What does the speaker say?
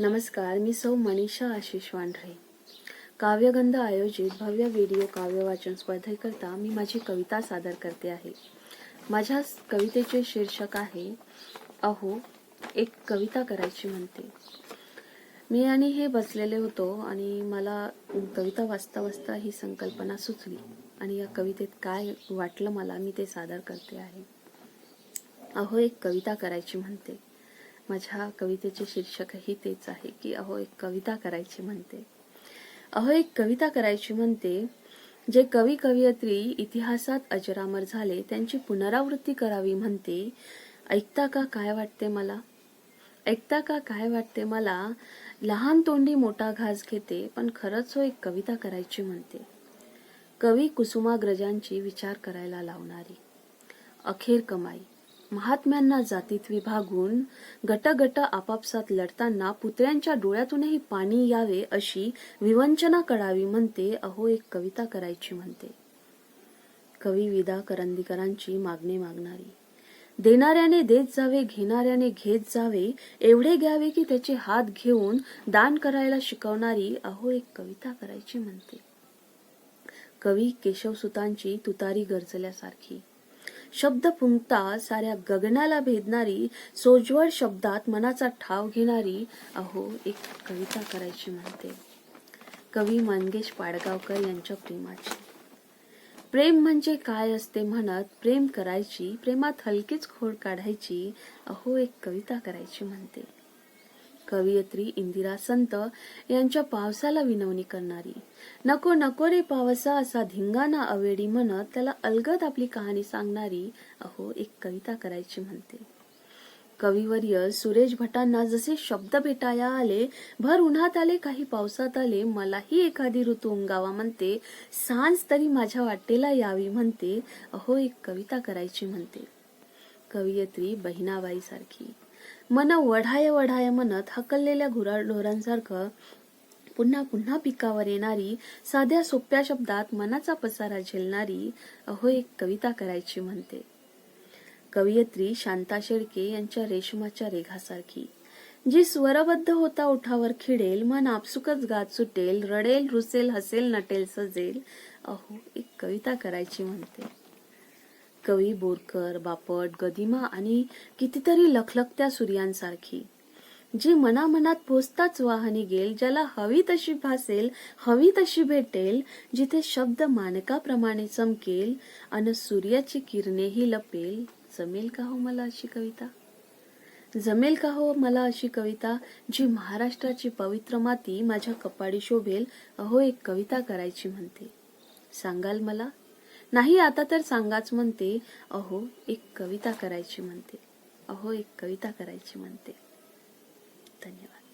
नमस्कार मी सौ मनीषा आशिष वांढरे. काव्यगंध आयोजित भव्य व्हिडिओ काव्य वाचन स्पर्धेकरता मी माझी कविता सादर करते आहे. माझ्या कवितेचे शीर्षक आहे अहो एक कविता करायची म्हणते. मी आणि हे बसलेले होतो आणि मला कविता वाचता वाचता ही संकल्पना सुचली आणि या कवितेत काय वाटलं मला मी ते सादर करते आहे. अहो एक कविता करायची म्हणते. माझ्या कवितेचे शीर्षकही तेच आहे की अहो एक कविता करायची म्हणते. अहो एक कविता करायची म्हणते जे कवी कवयित्री इतिहासात अजरामर झाले त्यांची पुनरावृत्ती करावी म्हणते. ऐकता का काय वाटते मला? ऐकता का काय वाटते मला? लहान तोंडी मोठा घास घेते पण खरंच हो एक कविता करायची म्हणते. कवी कुसुमाग्रजांची विचार करायला लावणारी. अखेर कमाई. महात्म्यांना जातीत विभागून गटगट आपापसात लढताना पुत्र्यांच्या डोळ्यातूनही पाणी यावे अशी विवंचना कळावी म्हणते अहो एक कविता करायची म्हणते. कवी विदा करंदीकरांची मागणी मागणारी. देणाऱ्याने देत जावे घेणाऱ्याने घेत जावे एवढे घ्यावे की त्याचे हात घेऊन दान करायला शिकवणारी अहो एक कविता करायची म्हणते. कवी केशवसुतांची तुतारी गरजल्यासारखी. शब्द पुंगता साऱ्या गगनाला भेदणारी सोज्वळ शब्दात मनाचा ठाव घेणारी अहो एक कविता करायची म्हणते. कवी मंगेश पाडगावकर यांच्या प्रेमाची. प्रेम म्हणजे काय असते म्हणत प्रेम करायची प्रेमात हलकीच खोड काढायची अहो एक कविता करायची म्हणते. कवयित्री इंदिरा संत यांच्या पावसाला विनवणी करणारी. नको नको रे पावसा असा धिंगाणा अवेडी म्हणत त्याला अलगद आपली कहाणी सांगणारी अहो एक कविता करायची म्हणते. कविवर्य सुरेश भटांना जसे शब्द भेटाया आले भर उन्हात आले काही पावसात आले मलाही एखादी ऋतू उंगावा म्हणते सांज तरी माझ्या वाटेला यावी म्हणते अहो एक कविता करायची म्हणते. कवयित्री बहिणाबाई सारखी मन वढाय वढाय म्हणत हकललेल्या गुराढोरांसारखं पुन्हा पुन्हा पिकावर येणारी साध्या सोप्या शब्दात मनाचा पसारा झेलणारी अहो एक कविता करायची म्हणते. कवयित्री शांता शेळके यांच्या रेशमाच्या रेघासारखी. जी स्वरबद्ध होता उठावर खिडेल मन आपसुकच गात सुटेल रडेल रुसेल हसेल नटेल सजेल अहो एक कविता करायची म्हणते. कवी बोरकर बापट गदिमा आणि कितीतरी लखलखत्या सूर्यांसारखी जी मनामनात पोचताच वाहनी गेल ज्याला हवी तशी भासेल हवी तशी भेटेल जिथे शब्द मानकाप्रमाणे चमकेल अन सूर्याची किरणेही लपेल. जमेल का हो मला अशी कविता? जमेल का हो मला अशी कविता जी महाराष्ट्राची पवित्र माती माझ्या कपाडी शोभेल? अहो एक कविता करायची म्हणते. सांगाल मला? नाही आता तर सांगाच म्हणते अहो एक कविता करायची म्हणते. अहो एक कविता करायची म्हणते. धन्यवाद.